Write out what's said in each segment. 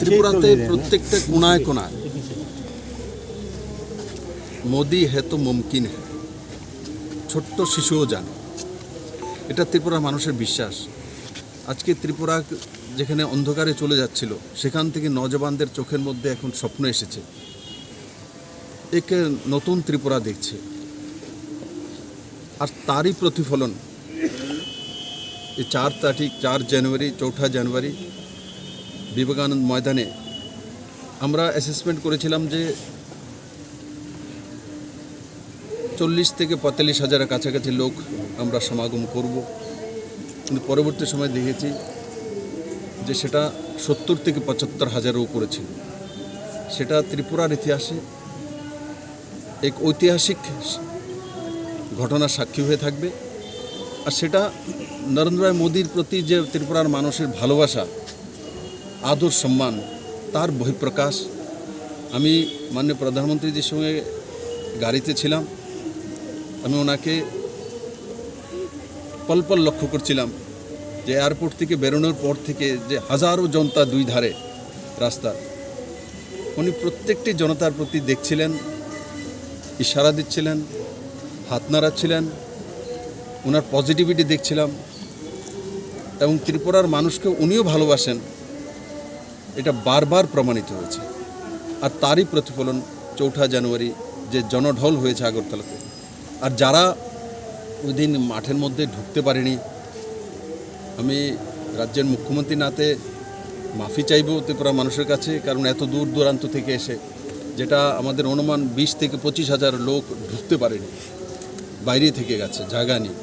ত্রিপুরাতে প্রত্যেকটা কোনায় কোনায়। মোদি হে তো মুমকিন ছোট্ট শিশুও জানে। এটা ত্রিপুরা মানুষের বিশ্বাস। আজকে ত্রিপুরা যেখানে অন্ধকারে চলে যাচ্ছিল সেখান থেকে নজবানদের চোখের মধ্যে এখন স্বপ্ন এসেছে। একে নতুন ত্রিপুরা দেখছে। আর তারই প্রতিফলন এই চার তারিখ, চার জানুয়ারি, চৌঠা জানুয়ারি বিবেকানন্দ ময়দানে আমরা অ্যাসেসমেন্ট করেছিলাম যে চল্লিশ থেকে পঁয়তাল্লিশ হাজারের কাছাকাছি লোক আমরা সমাগম করব। কিন্তু পরবর্তী সময় দেখেছি যে সেটা সত্তর থেকে পঁচাত্তর হাজারও উপরে ছিল। সেটা ত্রিপুরার ইতিহাসে এক ঐতিহাসিক ঘটনার সাক্ষী হয়ে থাকবে। আর সেটা নরেন্দ্র মোদীর প্রতি যে ত্রিপুরার মানুষের ভালোবাসা, আদর, সম্মান, তার বহিঃপ্রকাশ। আমি মাননীয় প্রধানমন্ত্রীজির সঙ্গে গাড়িতে ছিলাম। আমি ওনাকে পল পল লক্ষ্য করছিলাম যে এয়ারপোর্ট থেকে বেরোনোর পর থেকে যে হাজারো জনতা দুই ধারে রাস্তা, উনি প্রত্যেকটি জনতার প্রতি দেখছিলেন, ইশারা দিচ্ছিলেন, হাত নাড়াচ্ছিলেন ওনার পজিটিভিটি দেখছিলাম এবং ত্রিপুরার মানুষকে উনিও ভালোবাসেন। এটা বারবার প্রমাণিত হয়েছে। আর তারই প্রতিফলন চৌঠা জানুয়ারি যে জনঢল হয়েছে আগরতলাতে। আর যারা ওই দিন মাঠের মধ্যে ঢুকতে পারেনি, আমি রাজ্যের মুখ্যমন্ত্রী নাতে মাফি চাইব ত্রিপুরা মানুষের কাছে, কারণ এত দূর দূরান্ত থেকে এসে যেটা আমাদের অনুমান বিশ থেকে পঁচিশ হাজার লোক ঢুকতে পারেনি, বাইরে থেকে গেছে, জায়গা নেই।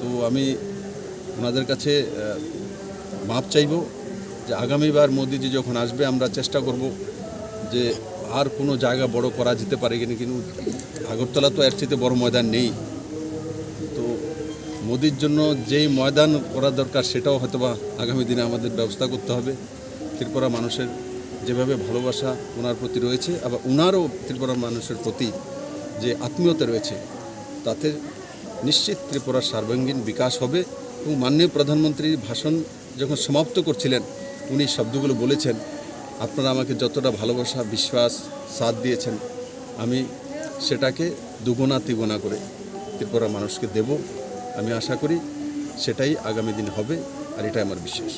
তো আমি ওনাদের কাছে মাপ চাইব যে আগামীবার মোদিজি যখন আসবে, আমরা চেষ্টা করব যে আর কোনো জায়গা বড় করা যেতে পারে কিনা, কিন্তু আগরতলা তো এর চেয়ে বড় ময়দান নেই। তো মোদির জন্য যেই ময়দান করা দরকার, সেটাও হয়তো বা আগামী দিনে আমাদের ব্যবস্থা করতে হবে। ত্রিপুরা মানুষের যেভাবে ভালোবাসা ওনার প্রতি রয়েছে, আবার ওনারও ত্রিপুরা মানুষের প্রতি যে আত্মীয়তা রয়েছে, তাতে নিশ্চিত ত্রিপুরার সার্বাঙ্গীন বিকাশ হবে এবং মাননীয় প্রধানমন্ত্রীর ভাষণ যখন সমাপ্ত করছিলেন, উনি শব্দগুলো বলেছেন। আপনারা আমাকে যতটা ভালোবাসা, বিশ্বাস, সাথ দিয়েছেন, আমি সেটাকে দুগুণা তিগুণা করে ত্রিপুরা মানুষকে দেব। আমি আশা করি সেটাই আগামী দিন হবে, আর এটাই আমার বিশ্বাস।